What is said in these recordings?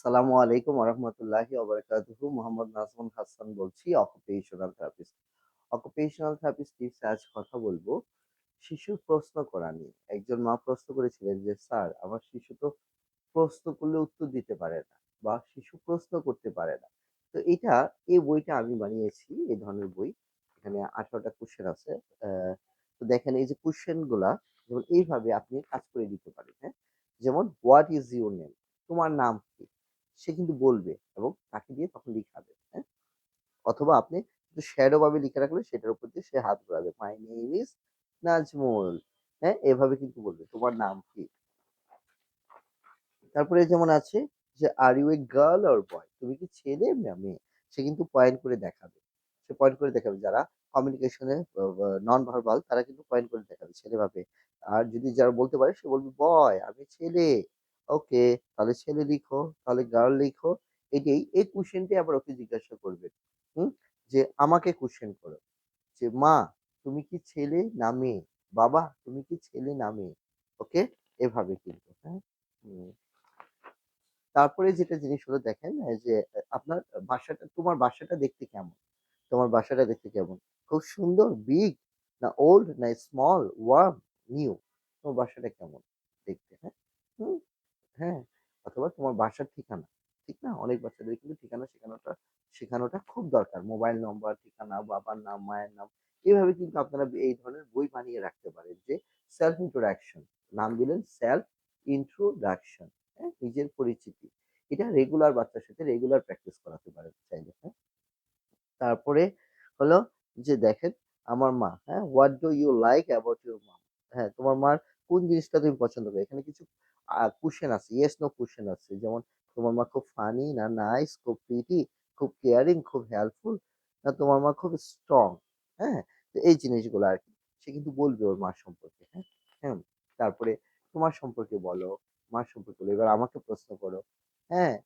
আসসালামু আলাইকুম রহমতুল্লাহি ওবরাকাতুহু। মোহাম্মদ নাজমুল হাসান বলছি অকুপেশনাল থেরাপিস্ট অকুপেশনাল থেরাপিস্ট টিপসে আজ কথা বলব শিশুর প্রশ্ন করা নিয়ে। একজন মা প্রশ্ন করেছিলেন যে, স্যার, আমার শিশু তো প্রশ্ন করলে উত্তর দিতে পারে না বা শিশু প্রশ্ন করতে পারে না। তো এটা, এই বইটা আমি বানিয়েছি, এই ধরনের বই। এখানে আঠারোটা কোশ্চেন আছে। তো দেখেন এই যে কোশ্চেনগুলা, যেমন এইভাবে আপনি কাজ করে দিতে পারেন হ্যাঁ? যেমন হোয়াট ইজ ইউর নেম তোমার নাম কি? সে কিন্তু বলবে এবং তাকে দিয়ে তখন লিখাবে হ্যাঁ? অথবা আপনি শ্যাডো ভাবে লিখে রাখলে সেটার উপর দিয়ে সে হাত ঘোরাবে। মাই নেম ইজ নাজমুল হ্যাঁ? এভাবে কিন্তু বলবে, তোমার নাম কি? তারপরে যেমন আছে যে are you a girl or boy তুমি কি ছেলে না মেয়ে? সে কিন্তু পয়েন্ট করে দেখাবে। সে পয়েন্ট করে দেখাবে। যারা কমিউনিকেশনে নন ভার্বাল তারা কিন্তু পয়েন্ট করে দেখাবে ছেলে ভাবে আর যদি যারা বলতে পারে, সে বলবে বয় আমি ছেলে। ওকে, তাহলে ছেলে লিখো, তাহলে গার্ল লিখো এটাই এই কোশ্চেনটি আবার ওকে জিজ্ঞাসা করবে, হুম? যে আমাকে কোশ্চেন করো, যে মা, তুমি কি ছেলে না মেয়ে? বাবা, তুমি কি ছেলে না মেয়ে? ওকে? এভাবে কিন্তু হ্যাঁ। তারপরে যেটা জিনিস হলো দেখেন যে আপনার বাসাটা, তোমার বাসাটা দেখতে কেমন? তোমার বাসাটা দেখতে কেমন? খুব সুন্দর বিগ না ওল্ড না স্মল ওয়ার্ম নিউ তোমার বাসাটা কেমন? দেখতে হ্যাঁ? হুম? হ্যাঁ? অথবা তোমার বাসার ঠিকানা। ঠিক না? অনেক বাচ্চাদের কিন্তু ঠিকানা শেখানোটা শেখানোটা খুব দরকার। মোবাইল নম্বর, ঠিকানা, বাবার নাম, মায়ের নাম। এইভাবে কিন্তু আপনারা এই ধরনের বই বানিয়ে রাখতে পারেন যে সেলফ ইন্ট্রোডাকশন নাম দিলেন সেলফ ইন্ট্রোডাকশন হ্যাঁ? নিজের পরিচিতি। এটা রেগুলার বাচ্চার সাথে রেগুলার প্র্যাকটিস করাতে পারেন চাইলে হ্যাঁ? তারপরে হলো যে দেখেন, আমার মা হ্যাঁ? What do you like about your মা হ্যাঁ তোমার মার কোন জিনিসটা তুমি পছন্দ করো? এখানে কিছু কোশ্চেন আছে ইয়েস নো কোশ্চেন আছে। যেমন তোমার মা খুব ফানি না নাইস খুব প্রিটি খুব কেয়ারিং খুব হেল্পফুল না তোমার মা খুব স্ট্রং হ্যাঁ? তো এই জিনিসগুলো আর কি। সে কিন্তু বলবে ওর মার সম্পর্কে হ্যাঁ? হ্যাঁ? তারপরে তোমার সম্পর্কে বলো, মার সম্পর্কে বলো, এবার আমাকে প্রশ্ন করো হ্যাঁ?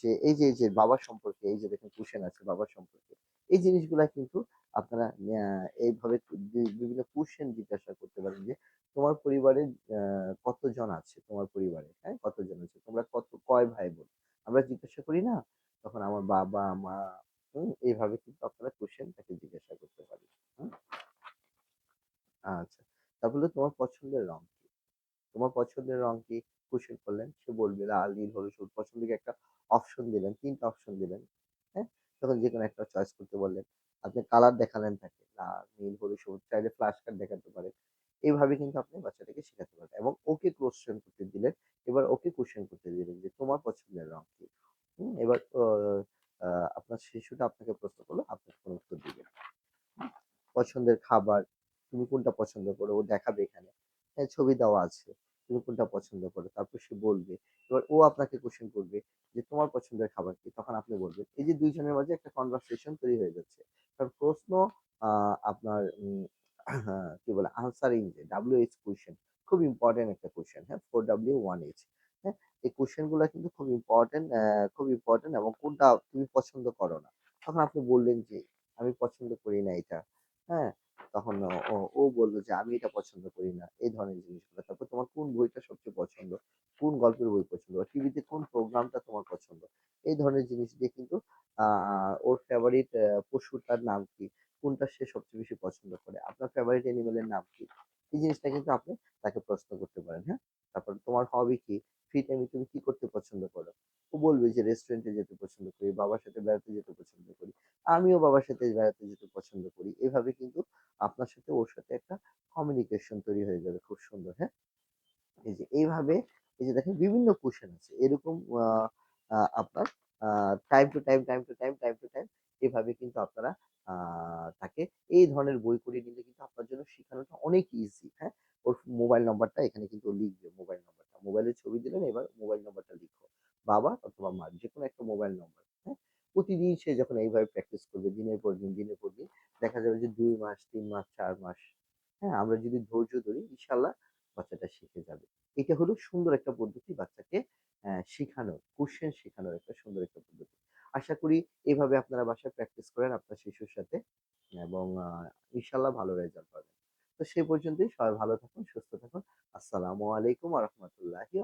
যে এই যে যে বাবার সম্পর্কে, এই যে দেখেন কোশ্চেন আছে বাবার সম্পর্কে, এই জিনিসগুলা কিন্তু আপনারা এইভাবে বিভিন্ন কোশ্চেন জিজ্ঞাসা করতে পারেন যে তোমার পরিবারে কতজন আছে? তোমার পরিবারে হ্যাঁ? কতজন আছে? তোমরা কত, কয় ভাই বোন আমরা জিজ্ঞাসা করি না? তখন আমার বাবা, মা এইভাবে কিন্তু আপনারা কোশ্চেন তাকে জিজ্ঞাসা করতে হুম? আচ্ছা তারপরে তোমার পছন্দের রং কি? তোমার পছন্দের রং কি? কোশ্চেন করলেন, সে বলবে লাল নীল হলুদ, সবুজ পছন্দের একটা অপশন দিলেন, তিনটা অপশন দিলেন হ্যাঁ? তখন যে কোনো একটা চয়েস করতে বললেন। আপনি কালার দেখালেন তাকে, লাল, নীল, হলুদ, সবুজ, চাইলে ফ্ল্যাশ কার্ড দেখাতে পারেন। এইভাবে কিন্তু আপনি বাচ্চাটাকে শেখাতে পারবেন। এবং ওকে কোশ্চেন করতে দিলেন, এবার ওকে কোশ্চেন করতে দিলেন যে, তোমার পছন্দের রং কি? এবার আপনার শিশুটা আপনাকে প্রশ্ন করল, আপনি কোনো উত্তর দিবেন পছন্দের খাবার, তুমি কোনটা পছন্দ করো? ও দেখাবে এখানে। হ্যাঁ ছবি দেওয়া আছে, তুমি কোনটা পছন্দ করো? তারপর সে বলবে, এবার ও আপনাকে কোশ্চেন করবে যে, তোমার পছন্দের খাবার কি? তখন আপনি বলবেন, এই যে দুইজনের মাঝে একটা কনভারসেশন তৈরি হয়ে যাচ্ছে। কারণ প্রশ্ন আপনার কি বলে আনসারিং যে ডাব্লিউ এইচ কোশ্চেন খুব ইম্পর্টেন্ট একটা কোশ্চেন হ্যাঁ ফোর ডাব্লিউ ওয়ান এইচ হ্যাঁ এই কোশ্চেনগুলা কিন্তু খুব ইম্পর্টেন্ট খুব ইম্পর্টেন্ট এবং কোনটা তুমি পছন্দ করো না। তখন আপনি বললেন যে আমি পছন্দ করি না এটা হ্যাঁ তখন ও- বলল যে আমি এটা পছন্দ করি না, এই ধরনের জিনিসগুলো। তারপর তোমার কোন বইটা সবচেয়ে পছন্দ? কোন গল্পের বই পছন্দ? টিভিতে কোন প্রোগ্রামটা তোমার পছন্দ? এই ধরনের জিনিস দিয়ে কিন্তু ওর ফেভারিট পশুটার নাম কি? কোনটা সে সবচেয়ে বেশি পছন্দ করে? আপনার ফেভারিট অ্যানিমেলের নাম কি? এই জিনিসটা কিন্তু আপনি তাকে প্রশ্ন করতে পারেন হ্যাঁ? তারপর তোমার হবি কি? ফ্রি টাইমে তুমি কি করতে পছন্দ করো? ও বলবে যে রেস্টুরেন্টে যেতে পছন্দ করি, বাবার সাথে বেড়াতে যেতে পছন্দ করি, আমিও বাবার সাথে বেড়াতে যেতে পছন্দ করি। এভাবে কিন্তু আপনার সাথে ওর সাথে একটা কমিউনিকেশন তৈরি হয়ে যাবে খুব সুন্দর হ্যাঁ? এই যে এইভাবে, এই যে দেখেন বিভিন্ন কোশ্চেন আছে। এরকম আপনার time to time time to time time to time এভাবে কিন্তু আপনারা তাকে এই ধরনের বই করে নিলে কিন্তু আপনার জন্য শেখানোটা অনেক ইজি হ্যাঁ? ওর মোবাইল নাম্বারটা এখানে কিন্তু লিখবে মোবাইল নাম্বারটা মোবাইলের ছবি দিলেন, এবার মোবাইল নাম্বারটা লিখো। বাবা অথবা মা যে কোনো একটা মোবাইল নাম্বার হ্যাঁ? প্রতিদিন সে যখন এইভাবে প্র্যাকটিস করবে, দিনের পর দিন, দিনের পর দিন, দেখা যাবে যে দুই মাস, তিন মাস, চার মাস হ্যাঁ? আমরা যদি ধৈর্য ধরি ইনশাল্লাহ বাচ্চাটা শিখে যাবে। এটা হলো সুন্দর একটা পদ্ধতি বাচ্চাকে শেখানোর কোশ্চেন শেখানোর একটা সুন্দর একটা পদ্ধতি। আশা করি এভাবে আপনারা বাসায় প্র্যাকটিস করেন আপনার শিশুর সাথে এবং ইনশাল্লাহ ভালো রেজাল্ট পাবেন। তো সেই পর্যন্তই সবাই ভালো থাকুন, সুস্থ থাকুন। আসসালামু আলাইকুম রহমতুল্লাহি